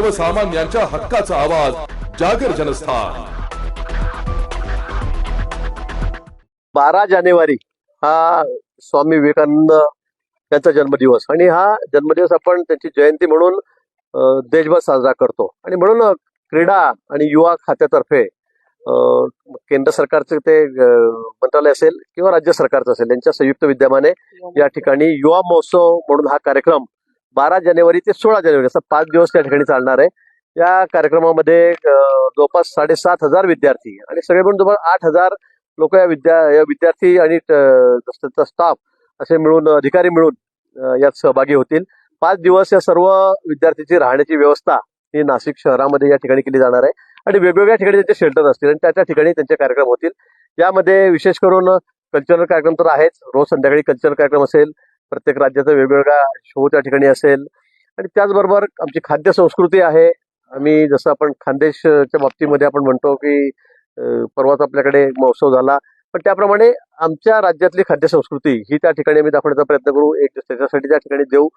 सर्वसामान्यांच्या हक्काचा आवाज जागर जनस्थान. बारा जानेवारी हा स्वामी विवेकानंद यांचा जन्मदिवस. आणि हा जन्मदिवस आपण त्यांची जयंती म्हणून देशभर साजरा करतो. आणि म्हणून क्रीडा आणि युवा खात्यातर्फे केंद्र सरकारचे ते मंत्रालय असेल किंवा राज्य सरकारचं असेल यांच्या संयुक्त विद्यमाने या ठिकाणी युवा महोत्सव म्हणून हा कार्यक्रम बारा जानेवारी ते सोळा जानेवारी असं पाच दिवस त्या ठिकाणी चालणार आहे. या कार्यक्रमामध्ये जवळपास साडेसात हजार विद्यार्थी आणि सगळे म्हणून जवळपास आठ हजार लोक या विद्या या विद्यार्थी आणि त्यांचा स्टाफ असे मिळून अधिकारी मिळून यात सहभागी होतील. पाच दिवस या सर्व विद्यार्थ्यांची राहण्याची व्यवस्था ही नाशिक शहरामध्ये या ठिकाणी केली जाणार आहे. आणि वेगवेगळ्या ठिकाणी त्यांचे शेल्टर असतील आणि त्या त्या ठिकाणी त्यांचे कार्यक्रम होतील. यामध्ये विशेष करून कल्चरल कार्यक्रम तर आहेच. रोज संध्याकाळी कल्चरल कार्यक्रम असेल प्रत्येक राज्याचा वेगवेगळा शो त्या ठिकाणी असेल. आणि त्याचबरोबर आमची खाद्य संस्कृती आहे. आम्ही जसं आपण खानदेशच्या बाबतीमध्ये आपण म्हणतो की परवाच आपल्याकडे महोत्सव झाला. पण त्याप्रमाणे आमच्या राज्यातली खाद्य संस्कृती ही त्या ठिकाणी आम्ही दाखवण्याचा प्रयत्न करू. एक त्याच्यासाठी त्या ठिकाणी देऊ.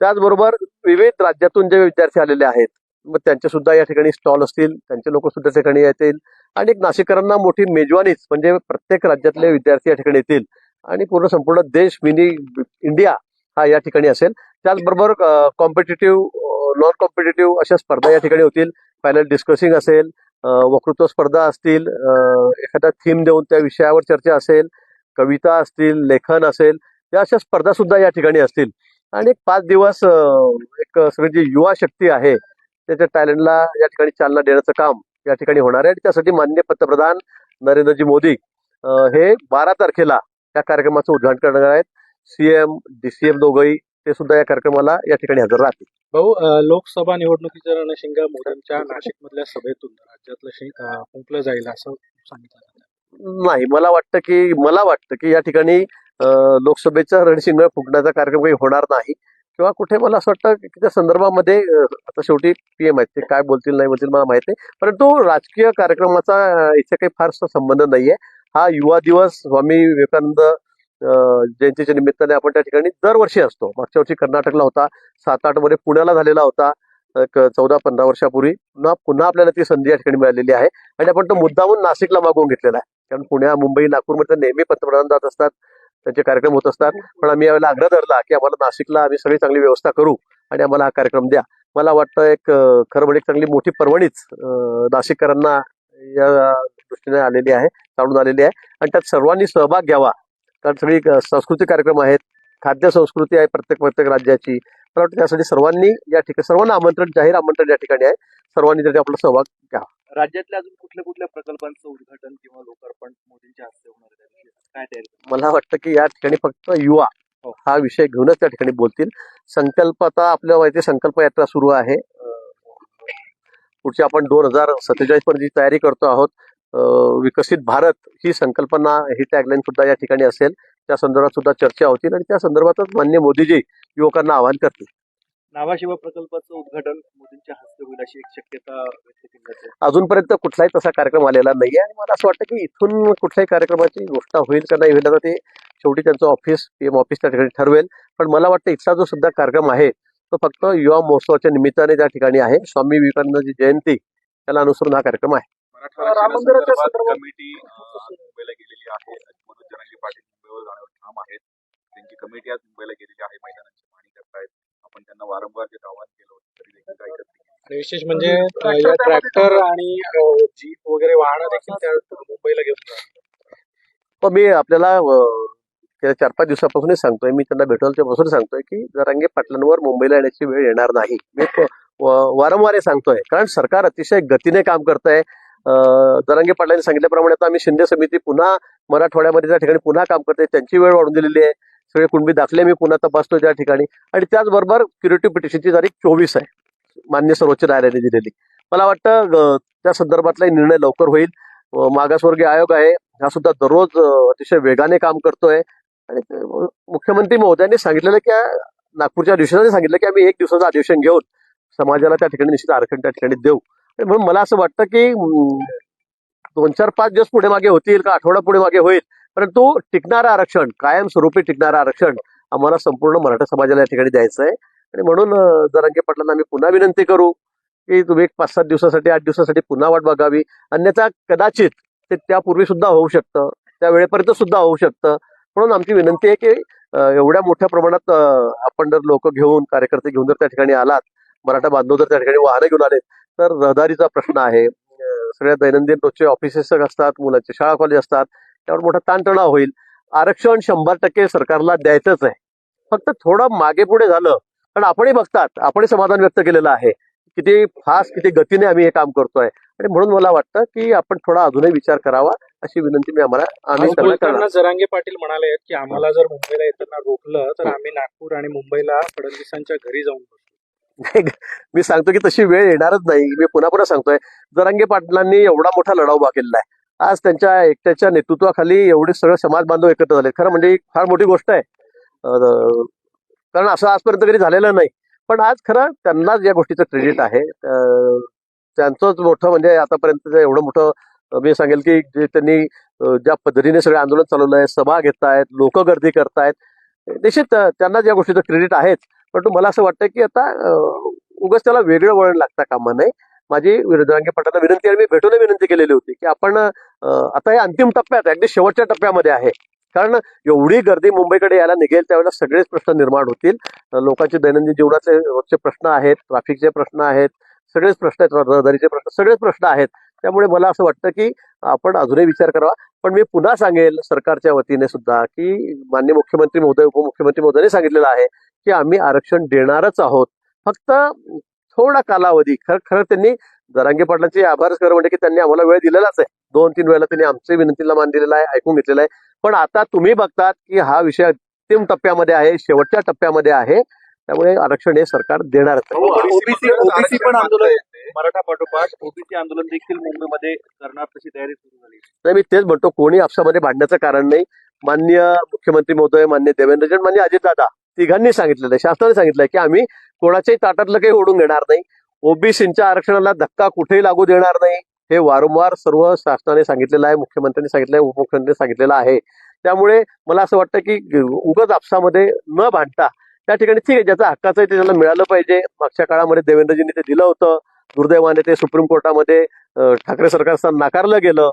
त्याचबरोबर विविध राज्यातून जे विद्यार्थी आलेले आहेत मग त्यांचे सुद्धा या ठिकाणी स्टॉल असतील. त्यांचे लोक सुद्धा ठिकाणी येतील. आणि एक नाशिककरांना मोठी मेजवानीच म्हणजे प्रत्येक राज्यातले विद्यार्थी या ठिकाणी येतील. आणि पूर्ण संपूर्ण देश मिनी इंडिया हा या ठिकाणी असेल. त्याचबरोबर कॉम्पिटेटिव्ह नॉन कॉम्पिटेटिव्ह अशा स्पर्धा या ठिकाणी होतील. पॅनल डिस्कसिंग असेल वक्तृत्व स्पर्धा असतील एखादा थीम देऊन त्या विषयावर चर्चा असेल कविता असतील लेखन असेल या अशा स्पर्धा सुद्धा या ठिकाणी असतील. आणि एक पाच दिवस एक सगळी जी युवा शक्ती आहे त्याच्या टॅलेंटला या ठिकाणी चालना देण्याचं काम या ठिकाणी होणार आहे. आणि त्यासाठी माननीय पंतप्रधान नरेंद्रजी मोदी हे बारा तारखेला या कार्यक्रमाचं उद्घाटन करणार आहेत. सीएम डीसीएम दोघंही ते सुद्धा या कार्यक्रमाला या ठिकाणी हजर राहतील. भाऊ लोकसभा निवडणुकीच्या रणशिंगा मोदींच्या नाशिक मधल्या सभेतून राज्यातलं फुंकलं जाईल असं सांगितलं. नाही. मला वाटतं की मला वाटतं की या ठिकाणी लोकसभेचा रणशिंग फुटण्याचा कार्यक्रम काही होणार नाही. किंवा कुठे मला असं वाटतं की त्या संदर्भामध्ये आता शेवटी पीएम आहेत ते काय बोलतील नाही बोलतील मला माहीत नाही. परंतु राजकीय कार्यक्रमाचा इथे काही फारसा संबंध नाहीये. हा युवा दिवस स्वामी विवेकानंद जयंतीच्या निमित्ताने आपण त्या ठिकाणी दरवर्षी असतो. मागच्या वर्षी कर्नाटकला होता. सात आठमध्ये पुण्याला झालेला होता. चौदा पंधरा वर्षापूर्वी. पुन्हा पुन्हा आपल्याला ती संधी या ठिकाणी मिळालेली आहे. आणि आपण तो मुद्दामून नाशिकला मागवून घेतलेला आहे. कारण पुण्या मुंबई नागपूरमध्ये नेहमी पंतप्रधान जात असतात. त्यांचे कार्यक्रम होत असतात. पण आम्ही यावेळेला आग्रह धरला की आम्हाला नाशिकला आम्ही सगळी चांगली व्यवस्था करू आणि आम्हाला हा कार्यक्रम द्या. मला वाटतं एक खरं म्हणजे एक चांगली मोठी पर्वणीच नाशिककरांना या दृष्टीने आलेली आहे चालून आलेली आहे. आणि त्यात सर्वांनी सहभाग घ्यावा. कारण सगळी सांस्कृतिक कार्यक्रम आहेत खाद्य संस्कृती आहे प्रत्येक प्रत्येक राज्याची. मला वाटतं त्यासाठी सर्वांनी या ठिकाणी सर्वांना आमंत्रण जाहीर आमंत्रण या ठिकाणी आहे. सर्वांनी त्याच्यात आपला सहभाग घ्यावा. राज्यातल्या अजून कुठल्या कुठल्या प्रकल्पांचं उद्घाटन किंवा लोकार्पण मोदींच्या हस्ते होणार काय तयारी मला वाटतं की या ठिकाणी फक्त युवा हो. हा विषय घेऊनच त्या ठिकाणी बोलतील. संकल्प आता आपल्याला माहिती संकल्प यात्रा सुरू आहे. पुढची आपण दोन हजार सत्तेचाळीस पर्यंत तयारी करतो आहोत विकसित भारत ही संकल्पना ही टॅगलाईन सुद्धा या ठिकाणी असेल. त्या संदर्भात सुद्धा चर्चा होतील आणि त्या संदर्भातच मान्य मोदीजी युवकांना आवाहन करतील. नावाशिवा प्रकल्पाचं उद्घाटन मोदींच्या हस्ते होईल अशी एक शक्यता अजूनपर्यंत कुठलाही तसा कार्यक्रम आलेला नाहीये आणि मला असं वाटतं की इथून कुठल्याही कार्यक्रमाची गोष्ट होईल का नाही होईल ते शेवटी त्यांचं ऑफिस पीएम ऑफिस त्या ठिकाणी ठरवेल. पण मला वाटतं इथला जो सुद्धा कार्यक्रम आहे तो फक्त युवा महोत्सवाच्या निमित्ताने त्या ठिकाणी आहे. स्वामी विवेकानंदची जयंती त्याला अनुसरून हा कार्यक्रम आहे. राम मंदिराच्या संदर्भात- कमिटी मुंबईला गेलेली आहे. मनोज जरांगे पाटील मुंबईवर जाण्यावर ठाम आहेत. त्यांची कमिटी आज मुंबईला गेलेली आहे. मैदानाची पाहणी करतायत. आपण त्यांना वारंवार जे आवाहन केलं होतं तरी देखील काय करत नाही. विशेष म्हणजे या ट्रॅक्टर आणि जीप वगैरे वाहनं देखील त्या मुंबईला घेऊन जाणार. पण मी आपल्याला गेल्या चार पाच दिवसापासूनच सांगतोय. मी त्यांना भेटवल्यापासून सांगतोय की जरांगे पाटलांवर मुंबईला येण्याची वेळ येणार नाही. मी वारंवार हे सांगतोय. कारण सरकार अतिशय गतीने काम करत आहे जरांगे पाटलांनी सांगितल्याप्रमाणे आता आम्ही शिंदे समिती पुन्हा मराठवाड्यामध्ये त्या ठिकाणी पुन्हा काम करते त्यांची वेळ वाढून दिलेली आहे. सगळे कुणबी दाखले मी पुन्हा तपासतोय त्या ठिकाणी. आणि त्याचबरोबर क्युरेटिव्ह पिटिशनची तारीख चोवीस आहे. मान्य सर्वोच्च न्यायालयाने दिलेली. मला वाटतं त्या त्या निर्णय लवकर होईल. मागासवर्गीय आयोग आहे. हा सुद्धा दररोज अतिशय वेगाने काम करतोय. आणि मुख्यमंत्री महोदयांनी सांगितलेलं की नागपूरच्या अधिवेशनाने सांगितलं की आम्ही एक दिवसाचं अधिवेशन घेऊन समाजाला त्या ठिकाणी निश्चित आरक्षण त्या ठिकाणी देऊ. आणि म्हणून मला असं वाटतं की दोन चार पाच दिवस पुढे मागे होतील का आठवडा पुढे मागे होईल परंतु टिकणारं आरक्षण कायमस्वरूपी टिकणारं आरक्षण आम्हाला संपूर्ण मराठा समाजाला या ठिकाणी द्यायचं आहे. आणि म्हणून जरंगे जरांगे पाटलांना आम्ही पुन्हा विनंती करू की तुम्ही एक पाच सात दिवसासाठी आठ दिवसासाठी पुन्हा वाट बघावी. अन्यथा कदाचित ते त्यापूर्वी सुद्धा होऊ शकतं त्या वेळेपर्यंत सुद्धा होऊ शकतं. म्हणून आमची विनंती आहे की एवढ्या मोठ्या प्रमाणात आपण जर लोक घेऊन कार्यकर्ते घेऊन जर त्या ठिकाणी आलात मराठा बांधव जर त्या ठिकाणी वाहनं घेऊन आलेत तर रहदारीचा प्रश्न आहे. सगळ्या दैनंदिन रोजचे ऑफिसेस असतात मुलांचे शाळा कॉलेज असतात त्यावर मोठा ताणतणाव होईल. आरक्षण शंभर टक्के सरकारला द्यायचंच आहे. फक्त थोडं मागे पुढे झालं कारण आपणही बघतात आपणही समाधान व्यक्त केलेलं आहे. किती फास्ट किती गतीने आम्ही हे काम करतोय. आणि म्हणून मला वाटतं की आपण थोडा अजूनही विचार करावा. अशी विनंती मी आम्हाला आम्ही जरांगे पाटील म्हणाले आहेत की आम्हाला जर मुंबईला येताना रोखलं तर आम्ही नागपूर आणि मुंबईला फडणवीसांच्या घरी जाऊन मी सांगतो की तशी वेळ येणारच नाही. मी पुन्हा पुन्हा सांगतोय जरांगे पाटलांनी एवढा मोठा लढा उभा केलेला आहे. आज त्यांच्या एकट्याच्या नेतृत्वाखाली एवढे सगळे समाज बांधव एकत्र झाले खरं म्हणजे फार मोठी गोष्ट आहे. कारण असं आजपर्यंत कधी झालेलं नाही. पण आज खरं त्यांनाच या गोष्टीचं क्रेडिट आहे. त्यांचंच मोठं म्हणजे आतापर्यंत एवढं मोठं मी सांगेल की जे त्यांनी ज्या पद्धतीने सगळे आंदोलन चालवलं आहे सभा घेत आहेत लोक गर्दी करतायत निश्चित त्यांना ज्या गोष्टीचं क्रेडिट आहेच. परंतु मला असं वाटतं की आता उगाच त्याला वेगळं वळण लागता कामा नये माझी विरोधांगे पटांना विनंती आणि मी भेटून विनंती केलेली होती की आपण आता हे अंतिम टप्प्यात अगदी शेवटच्या टप्प्यामध्ये आहे. कारण एवढी गर्दी मुंबईकडे यायला निघेल त्यावेळेला सगळेच प्रश्न निर्माण होतील. लोकांचे दैनंदिन जीवनाचे रोजचे प्रश्न आहेत ट्रॅफिकचे प्रश्न आहेत सगळेच प्रश्न आहेत रहदारीचे प्रश्न सगळेच प्रश्न आहेत. त्यामुळे मला असं वाटतं की आपण अजूनही विचार करावा. पण मी पुन्हा सांगेल सरकारच्या वतीने सुद्धा की मान्य मुख्यमंत्री महोदय उपमुख्यमंत्री महोदयांनी सांगितलेलं आहे की आम्ही आरक्षण देणारच आहोत. फक्त थोडा कालावधी खरं खरं त्यांनी जरांगे पाटलांचे आभारच कर म्हणजे की त्यांनी आम्हाला वेळ दिलेलाच आहे. दोन तीन वेळेला त्यांनी आमच्या विनंतीला मान दिलेला आहे ऐकून घेतलेला आहे. पण आता तुम्ही बघतात की हा विषय अंतिम टप्प्यामध्ये आहे शेवटच्या टप्प्यामध्ये आहे. त्यामुळे आरक्षण हे सरकार देणारच ओबीसी ओबीसी हो, पण आंदोलन मराठा पाठोपाठ ओबीसी आंदोलन देखील मुंबईमध्ये करणार तशी तयारी सुरू झाली नाही मी तेच म्हणतो कोणी आपसामध्ये भांडण्याचं कारण नाही. मान्य मुख्यमंत्री महोदय मान्य देवेंद्रजन मान्य अजितदादा तिघांनी सांगितलेलं आहे शासनाने सांगितलंय की आम्ही कोणाच्याही ताटातलं काही ओढून घेणार नाही. ओबीसीच्या आरक्षणाला धक्का कुठेही लागू देणार नाही. हे वारंवार सर्व शासनाने सांगितलेलं आहे मुख्यमंत्र्यांनी सांगितलंय उपमुख्यमंत्र्यांनी सांगितलेलं आहे. त्यामुळे मला असं वाटतं की उगच आपसामध्ये न भांडता त्या ठिकाणी ठीक आहे ज्याचा हक्काचं आहे ते त्याला मिळालं पाहिजे. मागच्या काळामध्ये देवेंद्रजींनी ते दिलं होतं. दुर्दैवाने ते सुप्रीम कोर्टामध्ये ठाकरे सरकार असताना नाकारलं गेलं.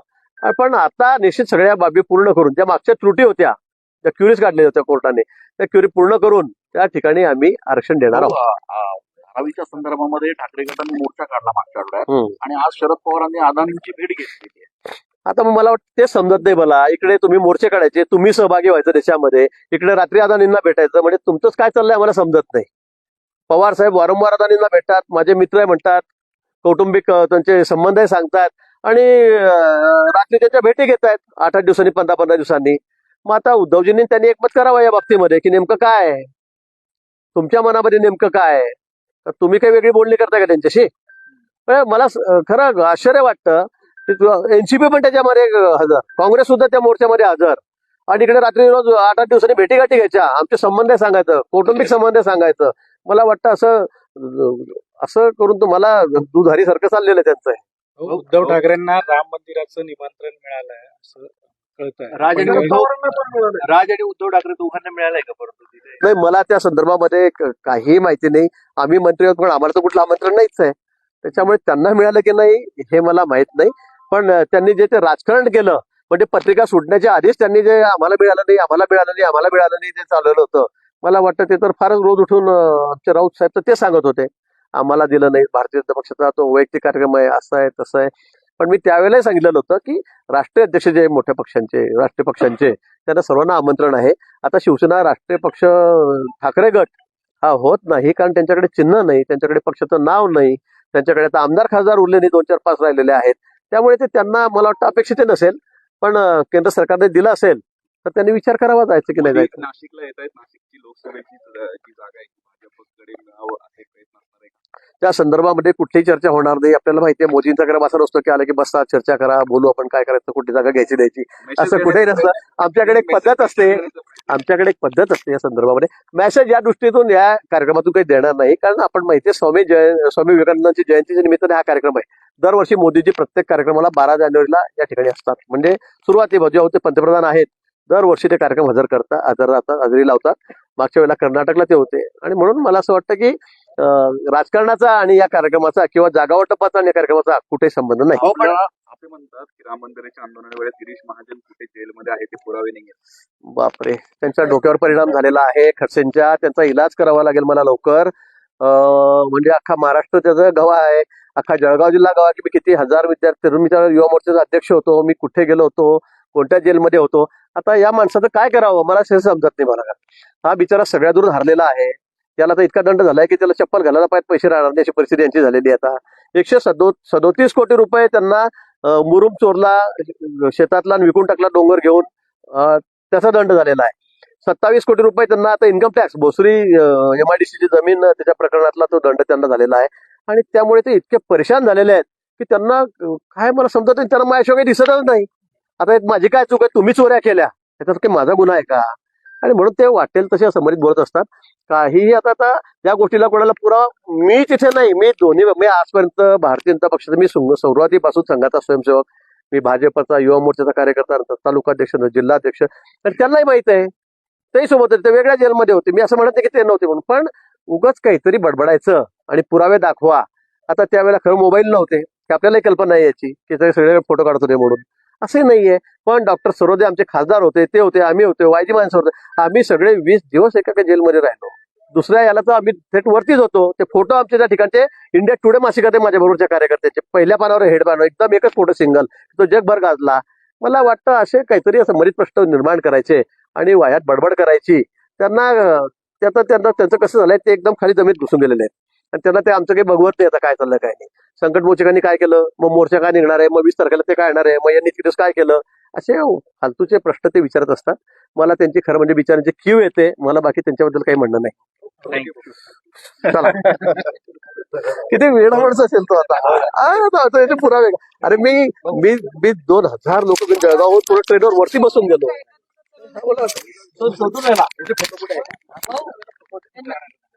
पण आता निश्चित सगळ्या बाबी पूर्ण करून ज्या मागच्या त्रुटी होत्या ज्या क्युरीज काढलेल्या होत्या कोर्टाने त्या क्युरी पूर्ण करून त्या ठिकाणी आम्ही आरक्षण देणार आहोत. धारावीच्या संदर्भामध्ये ठाकरे गटाने मोर्चा काढला मागच्या आठवड्यात. आणि आज शरद पवारांनी अदानींची भेट घेतली आता मग मला वाटतं ते समजत नाही मला. इकडे तुम्ही मोर्चे काढायचे तुम्ही सहभागी व्हायचं त्याच्यामध्ये इकडे रात्री अदानींना भेटायचं म्हणजे तुमचंच काय चाललंय आम्हाला समजत नाही. पवार साहेब वारंवार अदानींना भेटतात माझे मित्र म्हणतात कौटुंबिक त्यांचे संबंध आहे सांगतात आणि रात्री त्यांच्या भेटी घेत आहेत आठ आठ दिवसांनी पंधरा पंधरा दिवसांनी. मग आता उद्धवजींनी त्यांनी एकमत करावं या बाबतीमध्ये की नेमकं काय तुमच्या मनामध्ये नेमकं काय तुम्ही काही वेगळी बोलणी करताय का त्यांच्याशी? मला खरं आश्चर्य वाटतं एनसीपी पण त्याच्यामध्ये हजर. काँग्रेस सुद्धा त्या मोर्चामध्ये हजर. आणि इकडे रात्री रोज आठ आठ दिवसांनी भेटी गाठी घ्यायच्या. आमचे संबंध सांगायचं कौटुंबिक संबंध सांगायचं. मला वाटतं असं असं करून तुम्हाला दुधारी सारखं चाललेलं आहे त्यांचं अहो, उद्धव ठाकरेंना राम मंदिराचं निमंत्रण मिळालंय असं कळतंय. राज आणि उद्धव राज आणि उद्धव ठाकरे दोघांना मिळालंय का परंतु तिथे? नाही मला त्या संदर्भामध्ये क- काही माहिती नाही. आम्ही मंत्री आहोत पण आम्हाला तर कुठलं आमंत्रण नाहीच आहे. त्याच्यामुळे त्यांना मिळालं की नाही हे मला माहीत नाही. पण अं, त्यांनी जे ते राजकारण केलं म्हणजे पत्रिका सुटण्याच्या आधीच त्यांनी जे आम्हाला मिळालं नाही आम्हाला मिळालं नाही आम्हाला मिळालं नाही ते चालवलं होतं. मला वाटतं ते तर फारच रोज उठून अं, आमचे राऊत साहेब तर ते सांगत होते. आम्हाला दिलं नाही. भारतीय जनता पक्षाचा तो वैयक्तिक कार्यक्रम आहे असं आहे तसं आहे. पण मी त्यावेळेलाही सांगितलेलं होतं की राष्ट्रीय अध्यक्ष जे मोठ्या पक्षांचे राष्ट्रीय पक्षांचे त्यांना सर्वांना आमंत्रण आहे. आता शिवसेना राष्ट्रीय पक्ष ठाकरे गट हा होत नाही कारण त्यांच्याकडे चिन्ह नाही त्यांच्याकडे पक्षाचं नाव नाही. त्यांच्याकडे आता आमदार खासदार उरले नाही दोन चार पाच राहिलेले आहेत. त्यामुळे ते त्यांना मला वाटतं अपेक्षित नसेल. पण केंद्र सरकारने दिलं असेल तर त्यांनी विचार करावा जायचं की नाही जायचं. नाशिकला येत आहेत नाशिकची लोकसभेची जागा आहे त्या संदर्भामध्ये कुठलीही चर्चा होणार नाही. आपल्याला माहिती आहे मोदींचा क्रम असा नसतो की आलं की बसा चर्चा करा बोलू आपण काय करायचं कुठली जागा घ्यायची द्यायची. असं कुठेही नसतं. आमच्याकडे एक पद्धत असते. आमच्याकडे एक पद्धत असते या संदर्भामध्ये. मेसेज या दृष्टीतून या कार्यक्रमातून काही देणार नाही. कारण आपण माहिती आहे स्वामी जय स्वामी विवेकानंदांची जयंतीच्या निमित्ताने हा कार्यक्रम आहे. दरवर्षी मोदीजी प्रत्येक कार्यक्रमाला बारा जानेवारीला या ठिकाणी असतात. म्हणजे सुरुवाती जेव्हा ते पंतप्रधान आहेत. दरवर्षी ते कार्यक्रम हजर करतात हजर राहतात हजेरी लावतात. मागच्या वेळेला कर्नाटकला ते होते. आणि म्हणून मला असं वाटतं की राजकारणाचा आणि या कार्यक्रमाचा किंवा जागावाटपाचा आणि या कार्यक्रमाचा कुठे संबंध नाही. असे म्हणतात की राम मंदिराच्या आंदोलनावेळेस गिरीश महाजन कुठे जेलमध्ये आहे ते पुरावे नाही बापरे. त्यांच्या डोक्यावर परिणाम झालेला आहे. खडसेंच्या त्यांचा इलाज करावा लागेल मला लवकर. म्हणजे अख्खा महाराष्ट्र त्याचा गवा आहे. अख्खा जळगाव जिल्हा गवा की मी किती हजार विद्यार्थी तरुण मी त्या युवा मोर्चाचा अध्यक्ष होतो मी कुठे गेलो होतो कोणत्या जेलमध्ये होतो. आता या माणसाचं काय करावं? मला हे समजत नाही मला. हा बिचारा सगळ्या दूर हरलेला आहे. त्याला आता इतका दंड झालाय की त्याला चप्पल घालायला पाहिजे पैसे राहणार नाही अशी परिस्थिती यांची झालेली आहे आता. एकशे सदो सदोतीस कोटी रुपये त्यांना मुरुम चोरला शेतातला विकून टाकला डोंगर घेऊन त्याचा दंड झालेला आहे. सत्तावीस कोटी रुपये त्यांना आता इन्कम टॅक्स भोसरी एमआयडीसीची जमीन त्याच्या प्रकरणातला तो दंड त्यांना झालेला आहे. आणि त्यामुळे ते इतके परेशान झालेले आहेत की त्यांना काय मला समजत नाही त्यांना माझ्याशिवाय काही दिसतच नाही. आता माझी काय चूक आहे तुम्ही चोऱ्या केल्या. त्याच्यात काही माझा गुन्हा आहे का? आणि म्हणून ते वाटेल तसे समोरित बोलत असतात. काहीही आता आता या गोष्टीला कोणाला पुरा मी तिथे नाही. मी दोन्ही मी आजपर्यंत भारतीय जनता पक्षाचा मी सुरुवातीपासून संघाचा स्वयंसेवक मी भाजपचा युवा मोर्चाचा कार्यकर्ता नंतर तालुकाध्यक्ष नंतर जिल्हाध्यक्ष तर त्यांनाही माहीत आहे. तेही सोबत ते वेगळ्या जेलमध्ये होते. मी असं म्हणत नाही की ते नव्हते म्हणून पण उगाच काहीतरी बडबडायचं आणि पुरावे दाखवा. आता त्यावेळेला खरं मोबाईल नव्हते की आपल्यालाही कल्पना आहे याची की ते सगळे फोटो काढत होते म्हणून. असे नाहीये. पण डॉक्टर सरोदे आमचे खासदार होते ते होते आम्ही होते वायजी माणसं होते आम्ही सगळे वीस दिवस एका जेलमध्ये राहिलो. दुसऱ्या याला तर आम्ही थेट वरतीच होतो. ते फोटो आमचे त्या ठिकाणचे इंडिया टुडे मासिकात माझ्या बरोबरच्या कार्यकर्त्याचे. पहिल्या पानावर हेड पानावर एकदम एकच फोटो सिंगल. तो जगभर गाजला. मला वाटतं असे काहीतरी असं मरीत प्रश्न निर्माण करायचे आणि वायात बडबड करायची. त्यांना त्याचं त्यांना त्यांचं कसं झालंय ते एकदम खाली जमीत घुसून गेलेले आहेत. आणि त्यांना ते आमचं काही बघवत नाही आता काय चाललं काय नाही. संकट मोचकांनी काय केलं? मग मोर्चा काय निघणार आहे? मग वीस तारखेला ते काय येणार आहे? मग यांनी तिथेच काय केलं? असे फालतूचे प्रश्न ते विचारत असतात. मला त्यांची खरं म्हणजे विचारांची क्यू येते. मला बाकी त्यांच्याबद्दल काही म्हणणं नाही. चला. किती वेळ माणूस असेल तो आता? पुरावे. अरे मी मी मी दोन हजार लोक जळगावहून पुढे ट्रेनवर वरती बसून गेलो.